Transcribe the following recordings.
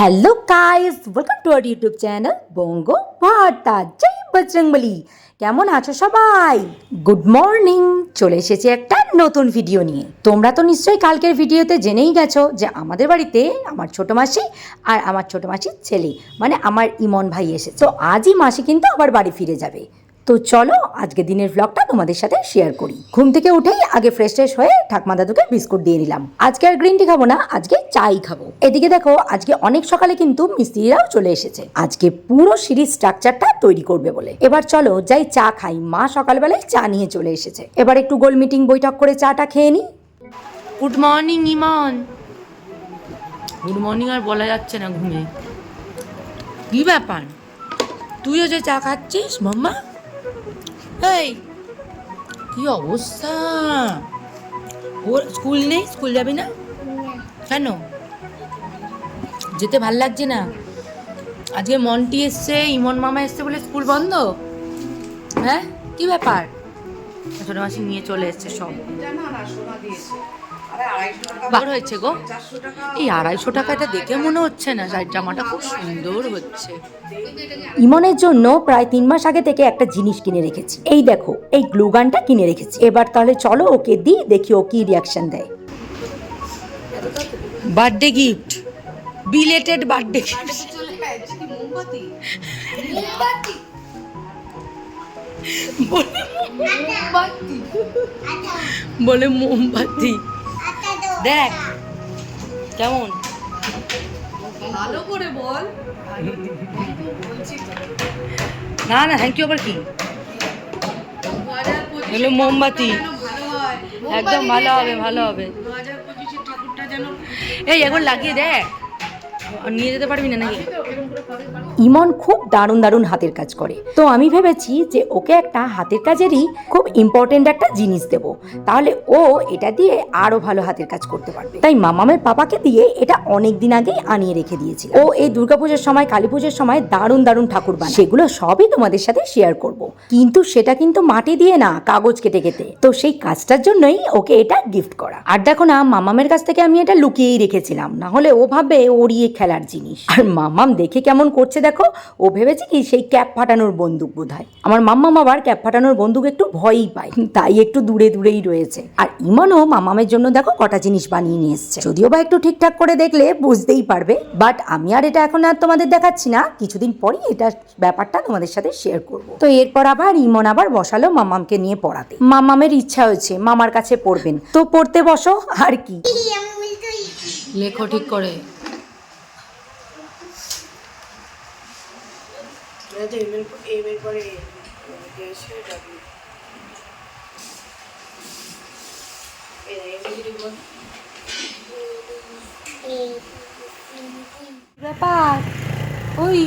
Hello guys welcome to our YouTube channel Banga Barta Jai Bajrangbali কেমন আছো সবাই? Good morning চলে এসেছি একটা নতুন ভিডিও নিয়ে। তোমরা তো নিশ্চয়ই কালকের ভিডিওতে জেনেই গেছো যে আমাদের বাড়িতে আমার ছোট মাসি আর আমার ছোট মাসির ছেলে মানে আমার ইমন ভাই এসেছে। তো আজই মাসি কিন্তু আবার বাড়ি ফিরে যাবে। তো চলো আজকে দিনের ব্লগটা তোমাদের সাথে শেয়ার করি। ঘুম থেকে উঠেই আগে ফ্রেশ ট্রেশ হয়ে ঠাকমা দাদুকে বিস্কুট দিয়ে নিলাম। আজকে আর গ্রিন টি খাব না, আজকে চাই খাব। এদিকে দেখো, আজকে অনেক সকালে কিন্তু মিস্ত্রিরাও চলে এসেছে। আজকে পুরো সিঁড়ির স্ট্রাকচারটা তৈরি করবে বলে। এবার চলো যাই চা খাই। মা সকালবেলায় চা নিয়ে চলে এসেছে। এবার একটু গোল মিটিং বৈঠক করে চাটা খেয়ে নিই good morning Imon. Good morning আর বলা যাচ্ছে না ঘুমে। কি ব্যাপার? তুইও যে চা খাচ্ছিস, মাম্মা? এই, কি অবস্থা? ওর স্কুল নেই? স্কুল যাবি না? কেন? যেতে ভালো লাগছে না। আজকে মন্টি এসছে, ইমন মামা এসছে বলে স্কুল বন্ধ? হ্যাঁ? কি ব্যাপার? ছোট মাসি নিয়ে চলে এসছে সব। বার হয়েছে গো এই আড়াইশো টাকাটা দেখে মনে হচ্ছে না যার জামাটা খুব সুন্দর হচ্ছে। ইমনের জন্য প্রায় তিন মাস আগে থেকে একটা জিনিস কিনে রেখেছি। এই দেখো এই গ্লু গানটা কিনে রেখেছি। এবার তাহলে চলো ওকে দিই দেখি ও কি রিয়াকশন দেয়। Birthday gift belated birthday gift বলে মোমবাতি। দেখ। কেমন? ভালো করে বল। না না থ্যাংক ইউ আবার কি? এগুলো মোমবাতি। একদম ভালো হবে ভালো হবে। এই একবার লাগিয়ে দেখ। নিয়ে যেতে পারবি না নাকি? ইমন খুব দারুণ দারুণ হাতের কাজ করে। তো আমি ভেবেছি যে ওকে একটা হাতের কাজেরই খুব ইম্পর্টেন্ট একটা জিনিস দেব। তাহলে ও এটা দিয়ে আরও ভালো হাতের কাজ করতে পারবে। তাই মামামের পাপাকে দিয়ে এটা অনেক দিন আগেই আনিয়ে রেখে দিয়েছি ও এই দুর্গাপুজোর সময় কালী পুজোর সময় দারুণ দারুণ ঠাকুর বানায়। সেগুলো সবই তোমাদের সাথে শেয়ার করব। কিন্তু সেটা কিন্তু মাটি দিয়ে না, কাগজ কেটে কেটে। তো সেই কাজটার জন্যই ওকে এটা গিফট করা। আর দেখো না, মামামের কাছ থেকে আমি এটা লুকিয়েই রেখেছিলাম। না হলে ও ভাবে ওড়িয়ে খেলার জিনিস। আর মামাম দেখে কেমন করছে দেখো? ও ভেবেছে কি সেই ক্যাপ ফাটানোর বন্দুক বোধ হয় আমার মাম্মাম আবার ক্যাপ ফাটানোর বন্দুক একটু ভয়ই পায়। তাই একটু দূরে দূরেই রয়েছে। আর ইমানও মামামের জন্য দেখো কটা জিনিস বানিয়ে নিয়ে এসছে। যদিও বা একটু ঠিকঠাক করে দেখলে বুঝতেই পারবে। বাট আমি আর এটা এখন আর তোমাদের দেখাচ্ছি না। কিছুদিন পরেই এটা ব্যাপারটা তোমাদের সাথে শেয়ার করব। তো এরপর আবার ইমন আবার বসালো মামামকে নিয়ে পড়াতে। মামামের ইচ্ছা হয়েছে মামার কাছে পড়বেন। তো পড়তে বসো আর কি। লেখো ঠিক করে। এমএল পরে এসে যাবি ব্যাপার? ওই।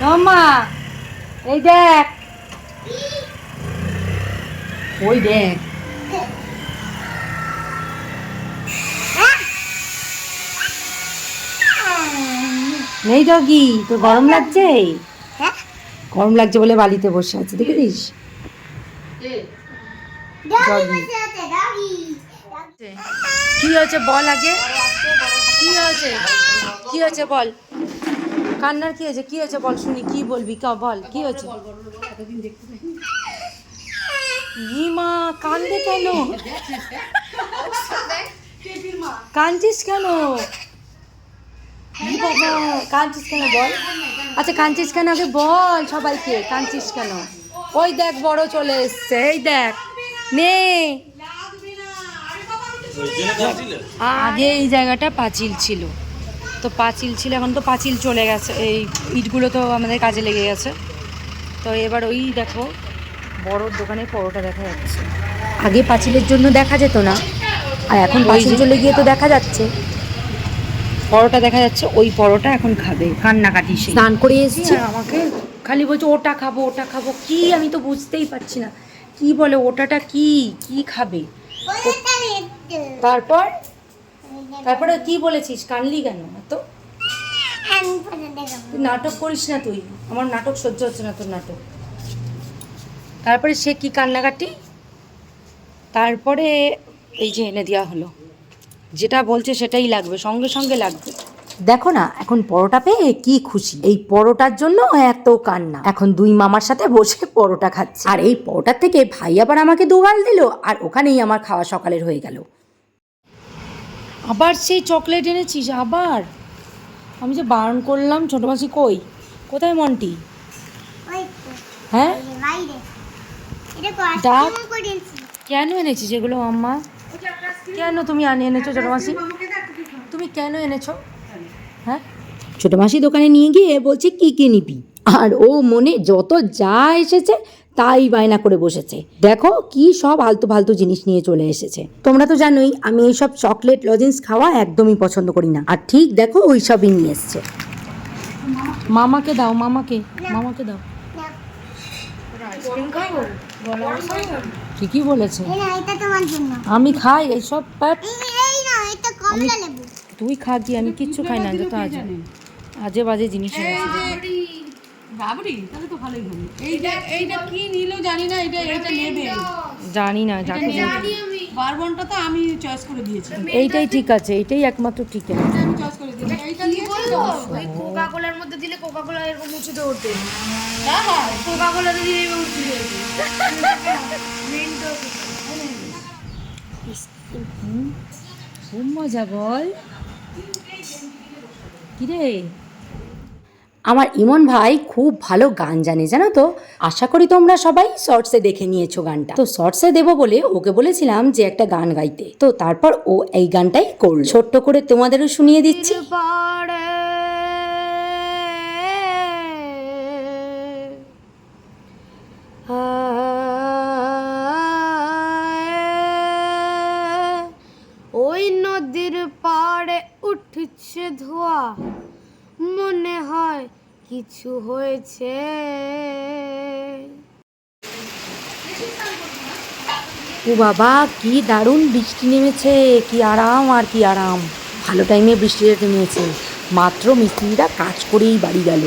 মামা এই দেখ। ওই দেখ। নেই ডগি তোর গরম লাগছে? গরম লাগছে বলে বালিতে বসে আছে দেখেছিস? কি হয়েছে বল আগে? কি হয়েছে? কি হয়েছে বল? কান্নার কি হয়েছে? কি হয়েছে বল শুনি কি বলবি? ক বল কি হয়েছে? মা কান্দে কেন? কাঁদছিস কেন? কাঁদছিস কেন বল? আচ্ছা কাঁদছিস কেন? আগে বল সবাইকে কাঁদছিস কেন? ওই দেখ বড় চলে এসছে এই দেখ। নে। আগে এই জায়গাটা পাঁচিল ছিল। তো পাঁচিল ছিল এখন তো পাঁচিল চলে গেছে। এই ইটগুলো তো আমাদের কাজে লেগে গেছে। তো এবার ওই দেখো বড় দোকানে পরোটা দেখা যাচ্ছে। আগে পাঁচিলের জন্য দেখা যেত না আর এখন পাঁচিল চলে গিয়ে তো দেখা যাচ্ছে। পরোটা দেখা যাচ্ছে ওই পরোটা এখন খাবে। কান্নাকাটি স্নান করে এসেছি আর আমাকে খালি বলছে ওটা খাব ওটা খাব। কি আমি তো বুঝতেই পারছি না। কি বলে ওটাটা কি? কি খাবে? তারপর? তারপরে কি বলেছিস? কানলি কেন? তো নাটক করিস না তুই। আমার নাটক সহ্য হচ্ছে না তোর নাটক। তারপরে সে কি কান্নাকাটি? তারপরে এই যে এনে দেওয়া হলো। যেটা বলছে সেটাই লাগবে সঙ্গে সঙ্গে লাগবে। দেখো না এখন পরোটা পেয়ে কি খুশি? এই পরোটার জন্য এত কান্না। এখন দুই মামার সাথে বসে পরোটা খাচ্ছে। আর এই পরোটার থেকে ভাই আবার আমাকে দুগাল দিল আর ওখানেই আমার খাওয়া সকালের হয়ে গেল। আবার সেই চকলেট এনেছিস আবার? আমি যে বারণ করলাম ছোটো মাসি কই? কোথায় মন্টি? হ্যাঁ? ডাক। কেন এনেছিস এগুলো আম্মা কেন তুমি আনি এনেছো ছোটো মাসি? তুমি কেন এনেছো? হ্যাঁ। ছোটো মাসি দোকানে নিয়ে গিয়ে বলছে কি কি নিবি? আর ও মনে যত যা এসেছে তাই বায়না করে বসেছে। দেখো কি সব আলতু ফালতু জিনিস নিয়ে চলে এসেছে। তোমরা তো জানোই আমি এইসব চকলেট লজেন্স খাওয়া একদমই পছন্দ করি না। আর ঠিক দেখো ওই সবই নিয়ে এসছে। মামাকে দাও মামাকে মামাকে দাও। বলেছে এই বলেছে এটা আমি খাই এইসব। তুই খা কি আমি কিচ্ছু খাই না যত আজ আজে বাজে জিনিস এনেছিস রাবড়ি তাহলে তো ভালোই হবে। এইটা এইটা কি নিল জানি না এটা এটা জানি না যাকে বারবনটা তো আমি চয়েস করে দিয়েছি। এইটাই ঠিক আছে এইটাই একমাত্র ঠিক আছে। আমি চয়েস করে দিয়েছি। এইটা দিয়েছি। ওই কোকা কোলার মধ্যে দিলে কোকা কোলা এরকম উঁচুতে ওঠে। কোকা কোলাতে দিলে এরকম উঁচুতে ওঠে। খুব মজা বল। কিরে? আমার ইমন ভাই খুব ভালো গান জানে, জানো তো? আশা করি তোমরা সবাই শর্টসে দেখে নিয়েছো গানটা। তো শর্টসে দেবো বলে ওকে বলেছিলাম যে একটা গান গাইতে। তো তারপর ও এই গানটাই করল। ছোট্ট করে তোমাদেরও শুনিয়ে দিচ্ছি। কিছু হয়েছে। ও বাবা, কি দারুণ বৃষ্টি নেমেছে, কি আরাম আর কি আরাম। ভালো টাইমে বৃষ্টিটা নেমেছে। মাত্র মিস্ত্রিরা কাজ করেই বাড়ি গেল।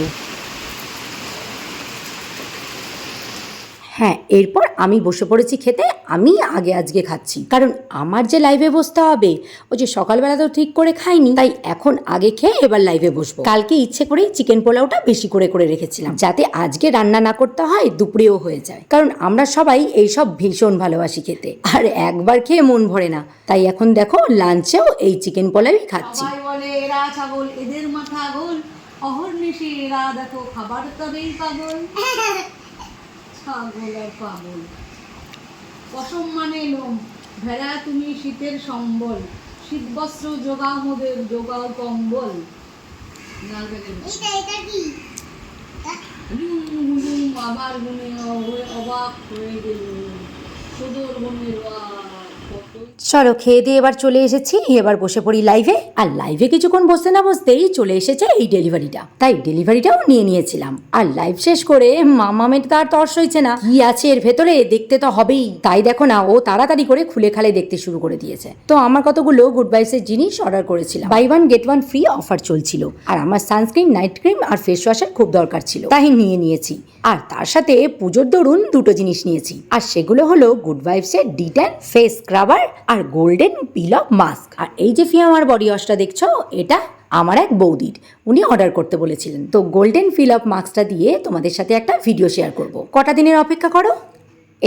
হ্যাঁ এরপর আমি বসে পড়েছি খেতে আমি আগে আজকে খাচ্ছি। কারণ আমার যে লাইভে বসতে হবে ওই যে সকালবেলা তো ঠিক করে খাইনি তাই এখন আগে খেয়ে এবার লাইভে বসবো। কালকে ইচ্ছে করেই চিকেন পোলাওটা বেশি করে করে রেখেছিলাম যাতে আজকে রান্না না করতে হয় দুপুরেও হয়ে যায়। কারণ আমরা সবাই এইসব ভীষণ ভালোবাসি খেতে আর একবার খেয়ে মন ভরে না। তাই এখন দেখো লাঞ্চেও এই চিকেন পোলাওই খাচ্ছি। ছাগল এদের মাথা গোল। অহর্নিশি এরা দেখো খাবার তবেই পাগল। আর পাগল। পশম মানে লোম ভেড়া তুমি শীতের সম্বল শীত বস্ত্র যোগাও মোদের যোগাও কম্বল। আবার গুনে অবাক হয়ে গেল। সুদর গুণের কত চলো খেয়ে দিয়ে এবার চলে এসেছি, এবার বসে পড়ি লাইভে আর লাইভে কিছুক্ষণ বসতে না বসতেই চলে এসেছে এই ডেলিভারিটা তাই ডেলিভারিটাও নিয়ে নিয়েছিলাম। আর লাইভ শেষ করে মামামের তো আর তর্স হয়েছে না। কি আছে এর ভেতরে? দেখতে তো হবেই। তাই দেখো না, ও তাড়াতাড়ি করে খুলে খালে দেখতে শুরু করে দিয়েছে। তো আমার কতগুলো গুড বাইসের জিনিস অর্ডার করেছিলাম। Buy one get one free offer চলছিল। আর আমার সানস্ক্রিন নাইট ক্রিম আর ফেস ওয়াশের খুব দরকার ছিল। তাই নিয়ে নিয়েছি। আর তার সাথে পুজোর দরুন দুটো জিনিস নিয়েছি। আর সেগুলো হলো গুড ভাইবসের ডিটেন ফেস স্ক্রাবার আর গোল্ডেন পিল অফ মাস্ক আর এই যে ফি আমার বডি ওয়াশটা দেখছ, এটা আমার এক বৌদির। উনি অর্ডার করতে বলেছিলেন। তো গোল্ডেন ফিল অফ মাস্কটা দিয়ে তোমাদের সাথে একটা ভিডিও শেয়ার করব। কটা দিনের অপেক্ষা করো?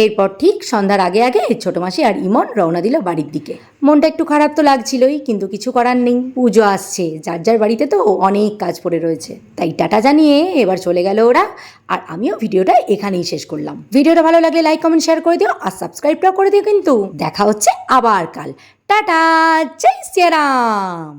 এরপর ঠিক সন্ধ্যার আগে আগে ছোট মাসি আর ইমন রওনা দিল বাড়ির দিকে। মনটা একটু খারাপ তো লাগছিলই, কিন্তু কিছু করার নেই। পুজো আসছে, যার যার বাড়িতে তো অনেক কাজ পড়ে রয়েছে। তাই টাটা জানিয়ে এবার চলে গেল ওরা, আর আমিও ভিডিওটা এখানেই শেষ করলাম। ভিডিওটা ভালো লাগলে লাইক কমেন্ট শেয়ার করে দিও, আর সাবস্ক্রাইবটাও করে দিও কিন্তু। দেখা হচ্ছে আবার কাল। টাটা, জয় শ্রীরাম!